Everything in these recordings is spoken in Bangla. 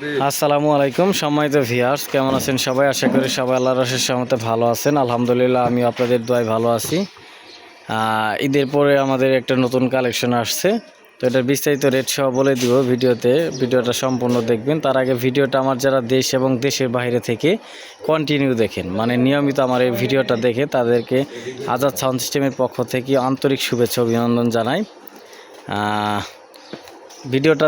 আসসালামু আলাইকুম, সম্মানিত ভিয়ার্স কেমন আছেন সবাই? আশা করি সবাই আল্লাহ রসের সহমতে ভালো আছেন। আলহামদুলিল্লাহ আমি আপনাদের দোয়ায় ভালো আছি। ঈদের পরে আমাদের একটা নতুন কালেকশন আসছে। তো এটার বিস্তারিত রেট সহ বলে দিব ভিডিওতে। ভিডিওটা সম্পূর্ণ দেখবেন। তার আগে ভিডিওটা আমার যারা দেশ এবং দেশের বাইরে থেকে কন্টিনিউ দেখেন মানে নিয়মিত আমার এই ভিডিওটা দেখে তাদেরকে আজাদ সাউন্ড সিস্টেমের পক্ষ থেকে আন্তরিক শুভেচ্ছা অভিনন্দন জানাই। ভিডিওটা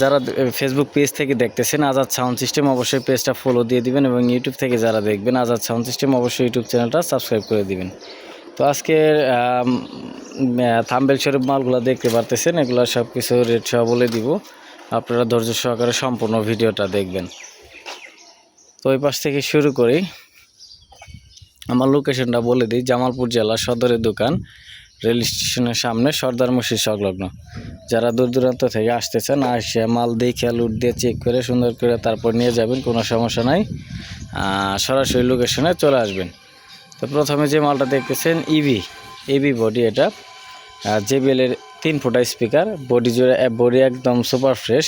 যারা ফেসবুক পেজ থেকে দেখতেছেন আজাদ সাউন্ড সিস্টেম অবশ্যই পেজটা ফলো দিয়ে দিবেন এবং ইউটিউব থেকে যারা দেখবেন আজাদ সাউন্ড সিস্টেম অবশ্যই ইউটিউব চ্যানেলটা সাবস্ক্রাইব করে দিবেন। তো আজকে থাম্বেল স্বরূপ মালগুলো দেখতে পারতেছেন, এগুলো সব কিছু রেট সহ বলে দিব। আপনারা ধৈর্য সহকারে সম্পূর্ণ ভিডিওটা দেখবেন। তো ওই পাশ থেকে শুরু করি। আমার লোকেশনটা বলে দিই, জামালপুর জেলা সদরের দোকান। রেল স্টেশনের সামনে সর্দার মসজিদ সংলগ্ন। যারা দূর দূরান্ত থেকে আসতেছেন আসে মাল দেখে লুট দিয়ে চেক করে, সুন্দর করে তারপর নিয়ে যাবেন, কোনো সমস্যা নাই। সরাসরি লোকেশনে চলে আসবেন। তো প্রথমে যে মালটা দেখতেছেন ইভি ইভি বডি এটা। জেবিএলের তিন ফুটা স্পিকার বডি জুড়ে বডি একদম সুপার ফ্রেশ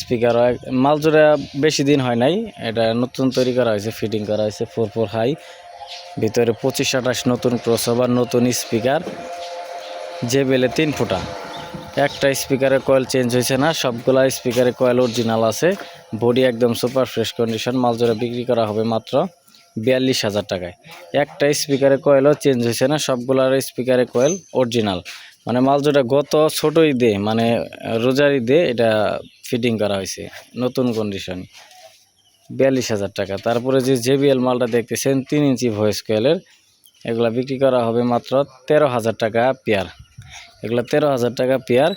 স্পিকার মাল জোড়া বেশি দিন হয় নাই। এটা নতুন তৈরি করা হয়েছে ফিটিং করা হয়েছে ফোর ফোর হাই ভিতরে পঁচিশ আঠাশ নতুন ক্রসওভার নতুন স্পিকার জেবেলে তিন ফুটা। একটা স্পিকারে কয়েল চেঞ্জ হয়েছে না, সবগুলা স্পিকারে কয়েল অরিজিনাল আছে। বডি একদম সুপার ফ্রেশ কন্ডিশন মালজোড়া বিক্রি করা হবে মাত্র বিয়াল্লিশ হাজার টাকায়। একটা স্পিকারে কয়েলও চেঞ্জ হয়েছে না, সবগুলার স্পিকারে কয়েল অরিজিনাল মানে মালজোড়া গত ছোট ঈদে মানে রোজার ঈদে এটা ফিটিং করা হয়েছে, নতুন কন্ডিশন বিয়াল্লিশ হাজার টাকা। তারপরে যে জেবিএল মালটা দেখতেছেন, তিন ইঞ্চি ভয়েস কয়েলের এগুলা বিক্রি করা হবে মাত্র তেরো হাজার টাকা পেয়ার। এগুলো তেরো হাজার টাকা পেয়ার।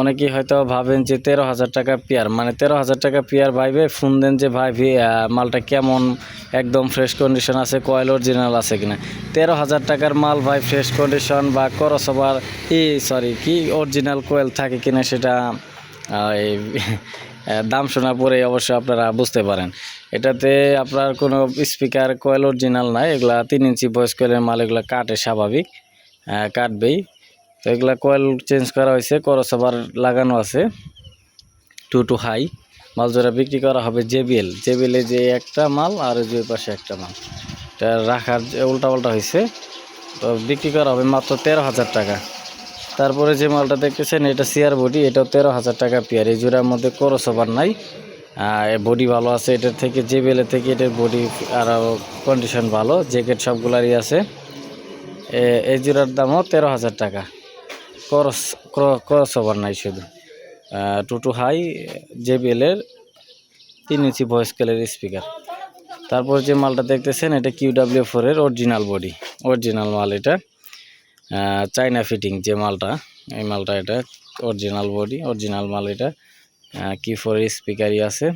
অনেকেই হয়তো ভাবেন যে তেরো হাজার টাকা পেয়ার মানে তেরো হাজার টাকা পেয়ার ভাইবে, ফোন দেন যে, ভাই, ভি মালটা কেমন? একদম ফ্রেশ কন্ডিশন আছে কয়েল অরিজিনাল আছে কিনা? তেরো হাজার টাকার মাল ভাই ফ্রেশ কন্ডিশন বা করসবার ই সরি কি অরিজিনাল কয়েল থাকে কিনা সেটা দাম শোনার পরে অবশ্যই আপনারা বুঝতে পারেন। এটাতে আপনার কোনো স্পিকার কয়েল অরিজিনাল নাই, এগুলা তিন ইঞ্চি ভয়েস কয়েলের মাল, এগুলা কাটে স্বাভাবিক কাটবেই। তো এগুলা কয়েল চেঞ্জ করা হয়েছে করস আবার লাগানো আছে টু টু হাই মাল জোড়া বিক্রি করা হবে জেবিএল জেবিএলে যে একটা মাল আর যে পাশে একটা মাল। এটা রাখার উল্টা পাল্টা হয়েছে। তো বিক্রি করা হবে মাত্র তেরো হাজার টাকা। তারপরে যে মালটা দেখতেছেন, এটা সিয়ার বডি এটাও তেরো হাজার টাকা পেয়ার। এই জোড়ার মধ্যে করস ওভার নাই। বডি ভালো আছে, এটার থেকে জেবিএলের থেকে এটার বডি আরও কন্ডিশন ভালো জ্যাকেট সবগুলারই আছে। এই জোড়ার দামও তেরো হাজার টাকা। ক্রস ক্রস ওভার নাই শুধু। টুটু হাই জেবিএলের তিন ইঞ্চি ভয়েস কেলের স্পিকার তারপর যে মালটা দেখতেছেন, এটা কিউডাব্লিউ ফোরের অরিজিনাল বডি অরিজিনাল মাল এটা। চাইনা ফিটিং যে মালটা, এই মালটা এটা অরিজিনাল বডি অরিজিনাল মাল এটা। কি ফোরের স্পিকারই আছে।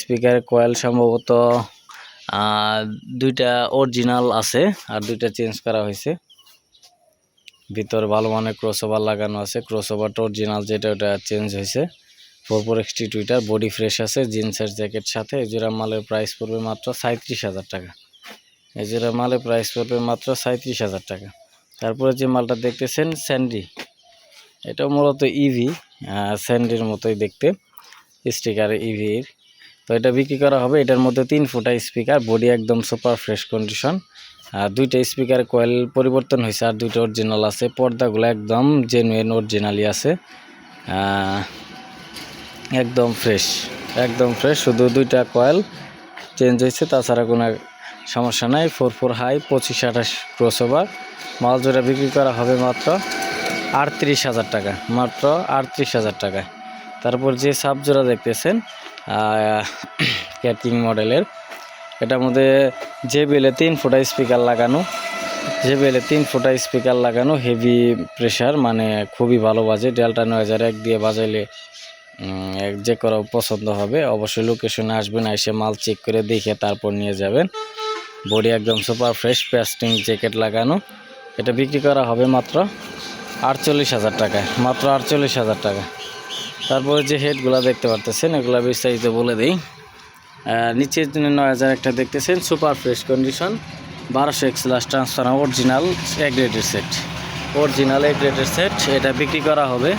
স্পিকারের কয়েল সম্ভবত দুইটা অরিজিনাল আছে আর দুইটা চেঞ্জ করা হয়েছে। ভিতর ভালো মানের ক্রসওভার লাগানো আছে। ক্রসওভারটা অরিজিনাল যেটা, ওটা চেঞ্জ হয়েছে। Four four XT tweeter body fresh আছে জিন্সের জ্যাকেট সাথে। এই জোড়া মালের প্রাইস পড়বে মাত্র সাঁত্রিশ হাজার টাকা। এই জোড়া মালের প্রাইস পড়বে মাত্র সাঁত্রিশ হাজার টাকা। তারপরে যে মালটা দেখতেছেন স্যান্ডি এটা মূলত ইভি স্যান্ডির মতোই দেখতে স্টিকার ইভির তো এটা বিক্রি করা হবে, এটার মধ্যে তিন ফুটা স্পিকার বডি একদম সুপার ফ্রেশ কন্ডিশন আর দুইটা স্পিকার কয়েল পরিবর্তন হয়েছে, আর দুইটা অরিজিনাল আছে। পর্দাগুলো একদম জেনুইন অরিজিনালই আছে। একদম ফ্রেশ একদম ফ্রেশ শুধু দুইটা কয়েল চেঞ্জ হয়েছে, তাছাড়া কোনো সমস্যা নাই ফোর ফোর হাই পঁচিশ আঠাশ ক্রসওভার মাল জোড়া বিক্রি করা হবে মাত্র আটত্রিশ হাজার টাকা, মাত্র আটত্রিশ হাজার টাকা তারপর যে সাব জোড়া দেখতেছেন ক্যাটিং মডেলের, এটার মধ্যে যে বেলে তিন ফুটা স্পিকার লাগানো যে বেলে তিন ফুটা স্পিকার লাগানো হেভি প্রেশার মানে খুবই ভালো বাজে ডেল্টা নয় হাজার এক দিয়ে বাজাইলে যে করা পছন্দ হবে। অবশ্যই লোকেশনে আসবেন, এসে মাল চেক করে দেখে তারপর নিয়ে যাবেন। বডি একদম সুপার ফ্রেশ প্যাস্টিং জ্যাকেট লাগানো। এটা বিক্রি করা হবে মাত্র আটচল্লিশ হাজার টাকায় মাত্র আটচল্লিশ হাজার টাকা। তারপরে যে হেডগুলো দেখতে পারতেছেন এগুলো বিস্তারিত বলে দিই। আহ, নিচে নয় হাজার একটা দেখতেছেন সুপার ফ্রেশ কন্ডিশন বারোশো এক্সলাস ট্রান্সফার অরিজিনাল এ গ্রেডের সেট। অরিজিনাল এ সেট এটা বিক্রি করা হবে।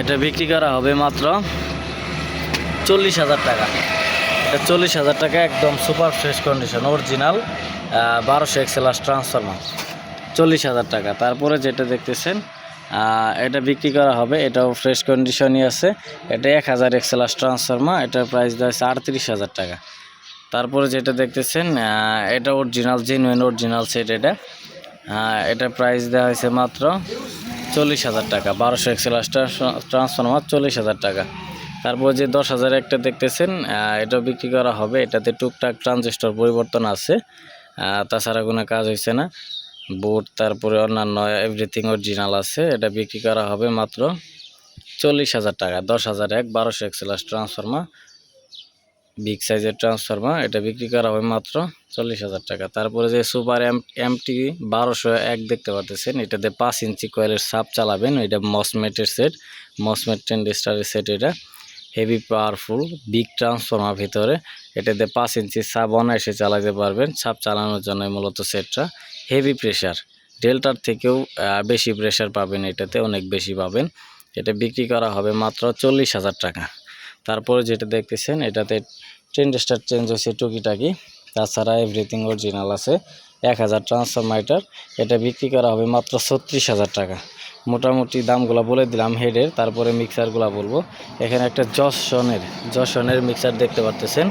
এটা বিক্রি করা হবে মাত্র চল্লিশ হাজার টাকা। এটা চল্লিশ হাজার টাকা একদম সুপার ফ্রেশ কন্ডিশন, অরিজিনাল বারোশো এক্সেলাস ট্রান্সফরমার। চল্লিশ হাজার টাকা। তারপরে যেটা দেখতেছেন এটা বিক্রি করা হবে, এটাও ফ্রেশ কন্ডিশনই আছে। এটা এক হাজার এক্সেলাস ট্রান্সফরমার, এটার প্রাইস দেওয়া হচ্ছে আটত্রিশ হাজার টাকা। তারপরে যেটা দেখতেছেন এটা অরিজিনাল জেনুইন অরিজিনাল সেট এটা। এটার প্রাইস দেওয়া হয়েছে মাত্র চল্লিশ হাজার টাকা, বারোশো এক্সেলাস ট্রান্সফরমার চল্লিশ হাজার টাকা। তারপর যে দশ হাজার একটা দেখতেছেন এটা বিক্রি করা হবে। এটাতে টুকটাক ট্রানজিস্টর পরিবর্তন আছে। তাছাড়া কোনো কাজ হয়েছে না। বোর্ড তারপরে অন্যান্য এভরিথিং অরিজিনাল আছে। এটা বিক্রি করা হবে মাত্র চল্লিশ হাজার টাকা। দশ হাজার এক, বারোশো এক্সেলাস ট্রান্সফরমার বিগ সাইজের ট্রান্সফরমার এটা বিক্রি করা হবে মাত্র চল্লিশ হাজার টাকা। তারপরে যে সুপার এম এমটি বারোশো এক দেখতে পাচ্ছেন এটাতে পাঁচ ইঞ্চি কয়েলের সাপ চালাবেন। এটা মসমেটের সেট মসমেট টেন স্টারের সেট এটা। হেভি পাওয়ারফুল বিগ ট্রান্সফর্মার ভিতরে। এটাতে পাঁচ ইঞ্চি সাপ অনায়াসে চালাতে পারবেন। সাপ চালানোর জন্য মূলত সেটটা হেভি প্রেশার ডেল্টার থেকেও বেশি প্রেশার পাবেন এটাতে, অনেক বেশি পাবেন। এটা বিক্রি করা হবে মাত্র চল্লিশ হাজার টাকা। তারপরে যেটা দেখতেছেন, এটাতে ট্রেন স্টার চেঞ্জ হয়েছে টুকিটাকি। তাছাড়া এভরিথিং অরিজিনাল আছে। এক হাজার ট্রান্সফরমাইটার এটা বিক্রি করা হবে মাত্র ছত্রিশ হাজার টাকা। মোটামুটি দামগুলো বলে দিলাম হেডের, তারপরে মিক্সারগুলো বলব। এখানে একটা যশনের যশনের মিক্সার দেখতে পারতেছেন।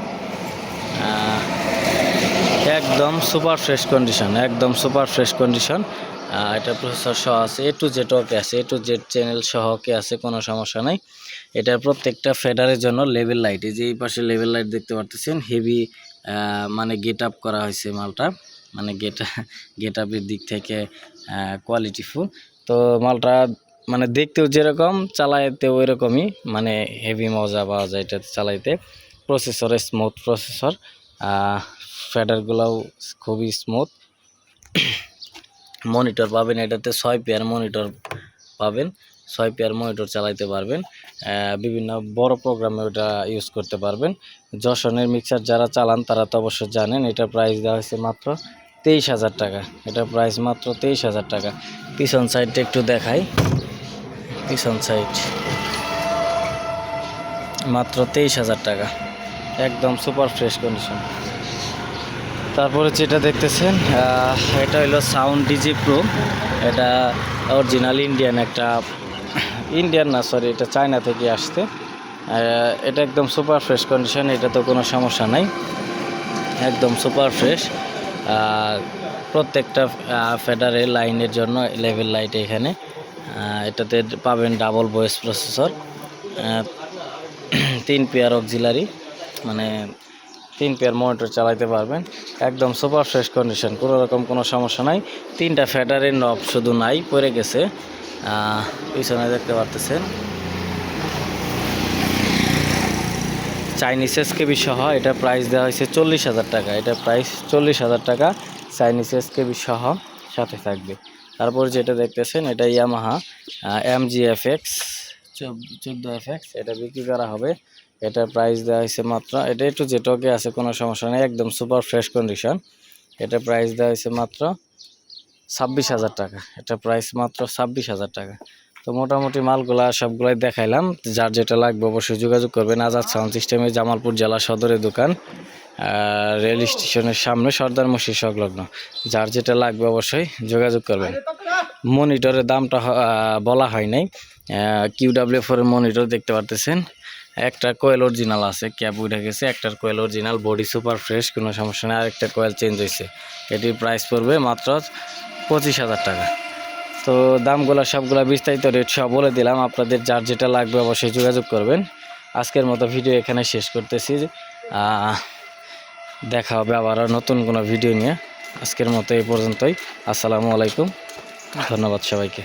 একদম সুপার ফ্রেশ কন্ডিশন, একদম সুপার ফ্রেশ কন্ডিশন। এটা প্রসেসর সহ আছে, এ টু জেড ওকে আছে, এ টু জেড চ্যানেল সহ কে আছে, কোনো সমস্যা নাই। এটার প্রত্যেকটা ফেডারের জন্য লেভেল লাইট, এই যে এই পাশে লেভেল লাইট দেখতে পারতেছেন, হেভি মানে গেট আপ করা হয়েছে মালটা মানে গেট গেট আপের দিক থেকে কোয়ালিটিফুল তো মালটা মানে দেখতেও যেরকম চালাইতেও ওইরকমই মানে হেভি মজা পাওয়া যায় এটা চালাইতে। প্রসেসর স্মুথ প্রসেসর ফেডারগুলোও খুবই স্মুথ মনিটর পাবেন এটাতে, ছয় পেয়ার মনিটর পাবেন, ছয় পেয়ার মনিটর চালাইতে পারবেন। বিভিন্ন বড় প্রোগ্রামে ওটা ইউজ করতে পারবেন। যশনের মিক্সার যারা চালান তারা তো অবশ্য জানেন, এটার প্রাইস দেওয়া হয়েছে মাত্র তেইশ হাজার টাকা। এটা প্রাইস মাত্র তেইশ হাজার টাকা। পিছন সাইডটা একটু দেখাই। পিছন সাইড মাত্র তেইশ হাজার টাকা। একদম সুপার ফ্রেশ কন্ডিশন তারপরে যেটা দেখতেছেন এটা হলো সাউন্ড ডিজি প্রো এটা অরিজিনাল ইন্ডিয়ান একটা ইন্ডিয়ান না সরি এটা চায়না থেকে আসতে এটা একদম সুপার ফ্রেশ কন্ডিশন এটা তো কোনো সমস্যা নাই। একদম সুপার ফ্রেশ প্রত্যেকটা ফেডারের লাইনের জন্য লেভেল লাইট এখানে। এটাতে পাবেন ডাবল ভয়েস প্রসেসর তিন পেয়ার অক্সিলারি মানে তিন পেয়ার মনিটর চালাইতে পারবেন। একদম সুপার ফ্রেশ কন্ডিশন, কোনো রকম কোনো সমস্যা নাই। তিনটা ফেডারের নব শুধু নাই, পড়ে গেছে। পিছনে দেখতে পারতেছেন। চাইনিজ এসকেবি সহ এটা প্রাইস দেওয়া হয়েছে চল্লিশ হাজার টাকা। এটা প্রাইস চল্লিশ হাজার টাকা চাইনিজ এসকেবি সহ সাথে থাকবে। তারপর যেটা দেখতেছেন, এটা Yamaha M G F X চোদ্দ এফ এক্স এটা বিক্রি করা হবে। এটা প্রাইস দেওয়া হয়েছে মাত্র, এটা একটু যেটকে আছে, কোনো সমস্যা নেই, একদম সুপার ফ্রেশ কন্ডিশন এটা প্রাইস দেওয়া হয়েছে মাত্র ছাব্বিশ হাজার টাকা, এটা প্রাইস মাত্র ছাব্বিশ হাজার টাকা। তো মোটামুটি মালগুলা সবগুলাই দেখাইলাম। যার যেটা লাগবে অবশ্যই যোগাযোগ করবেন। আজাদ সাউন্ড সিস্টেমে জামালপুর জেলা সদরের দোকান। রেল স্টেশনের সামনে সর্দার মসজিদ সংলগ্ন। যার যেটা লাগবে অবশ্যই যোগাযোগ করবেন। মনিটরের দামটা বলা হয় নাই। কিউ ডাব্লিউ ফোরের মনিটর দেখতে পারতেছেন। একটা কোয়েল অরিজিনাল আছে, ক্যাপ উঠে গেছে। একটার coil original, body super fresh, কোনো সমস্যা নেই। আরেকটা কোয়েল চেঞ্জ হয়েছে এটির প্রাইস পড়বে মাত্র পঁচিশ হাজার টাকা। তো দামগুলো, সবগুলো বিস্তারিত রেট সব বলে দিলাম। আপনাদের যার যেটা লাগবে অবশ্যই যোগাযোগ করবেন। আজকের মতো ভিডিও এখানে শেষ করতেছি। দেখা হবে আবার নতুন কোনো ভিডিও নিয়ে। আজকের মতো এই পর্যন্তই। আসসালামু আলাইকুম। ধন্যবাদ সবাইকে।